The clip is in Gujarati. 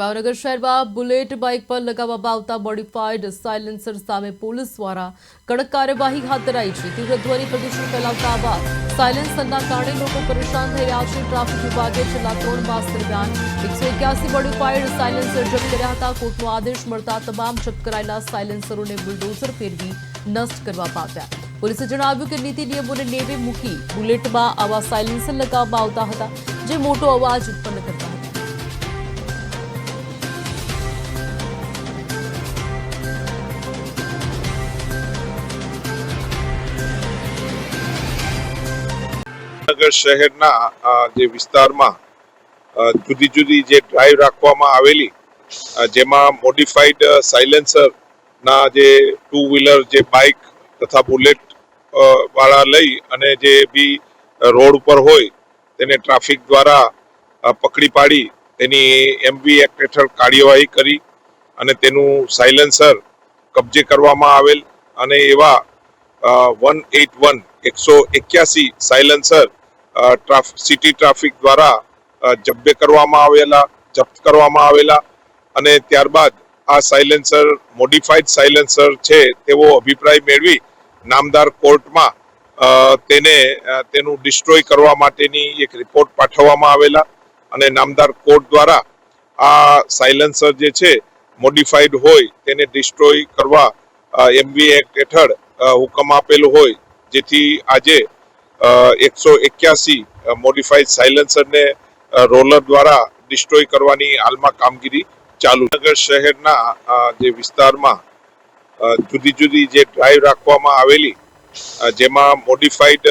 ભાવનગર શહેરમાં બુલેટ બાઇક પર લગાવવામાં આવતા મોડિફાઈડ સાયલેન્સર સામે પોલીસ દ્વારા કડક કાર્યવાહી હાથ ધરાઈ છે. તીવ્ર ધ્વનિ પ્રદૂષણ ફેલાવતા આવા સાયલેન્સરના કારણે લોકો પરેશાન થઈ રહ્યા છે. ટ્રાફિક વિભાગે છેલ્લા ત્રણ માસ દરમિયાન એકસો એક્યાસી મોડિફાઈડ સાયલેન્સર જપ્ત કર્યા હતા. કોર્ટનો આદેશ મળતા તમામ જપ્ત કરાયેલા સાયલેન્સરોને બુલડોઝર ફેરવી નષ્ટ કરવામાં આવ્યા. પોલીસે જણાવ્યું કે નીતિ નિયમોને નેવે મૂકી બુલેટમાં આવા સાયલેન્સર લગાવવામાં આવતા હતા. જે મોટો અવાજ ઉત્પન્ન નગર શહેરના જે વિસ્તારમાં જુદી જુદી જે ડ્રાઈવ રાખવામાં આવેલી જેમાં મોડિફાઈડ સાયલેન્સર ના જે ટુ વ્હીલર જે બાઇક તથા બુલેટ વાળા લઈ અને જે બી રોડ ઉપર હોય, તેને ટ્રાફિક દ્વારા પકડી પાડી, તેની એમવી એક્ટ હેઠળ કાર્યવાહી કરી અને તેનું સાયલેન્સર કબજે કરવામાં આવેલ અને એવા વન એટ વન એકસો એક્યાસી સાયલન્સર સિટી ટ્રાફિક દ્વારા જબ્બે કરવામાં આવેલા, જપ્ત કરવામાં આવેલા અને ત્યારબાદ આ સાયલેન્સર મોડિફાઈડ સાયલેન્સર છે તેવો અભિપ્રાય મેળવી નામદાર કોર્ટમાં તેને તેનું ડિસ્ટ્રોય કરવા માટેની એક રિપોર્ટ પાઠવવામાં આવેલા અને નામદાર કોર્ટ દ્વારા આ સાયલેન્સર જે છે મોડિફાઈડ હોય તેને ડિસ્ટ્રોય કરવા એમવી એક્ટ હેઠળ હુકમ આપેલો હોય જેથી આજે એકસો એક્યાસી મોડિફાઈડ સાયલેન્સરને રોલર દ્વારા ડિસ્ટ્રોય કરવાની હાલમાં કામગીરી ચાલુ નગર શહેરના જે વિસ્તારમાં જુદી જુદી જે ડ્રાઈવ રાખવામાં આવેલી જેમાં મોડિફાઈડ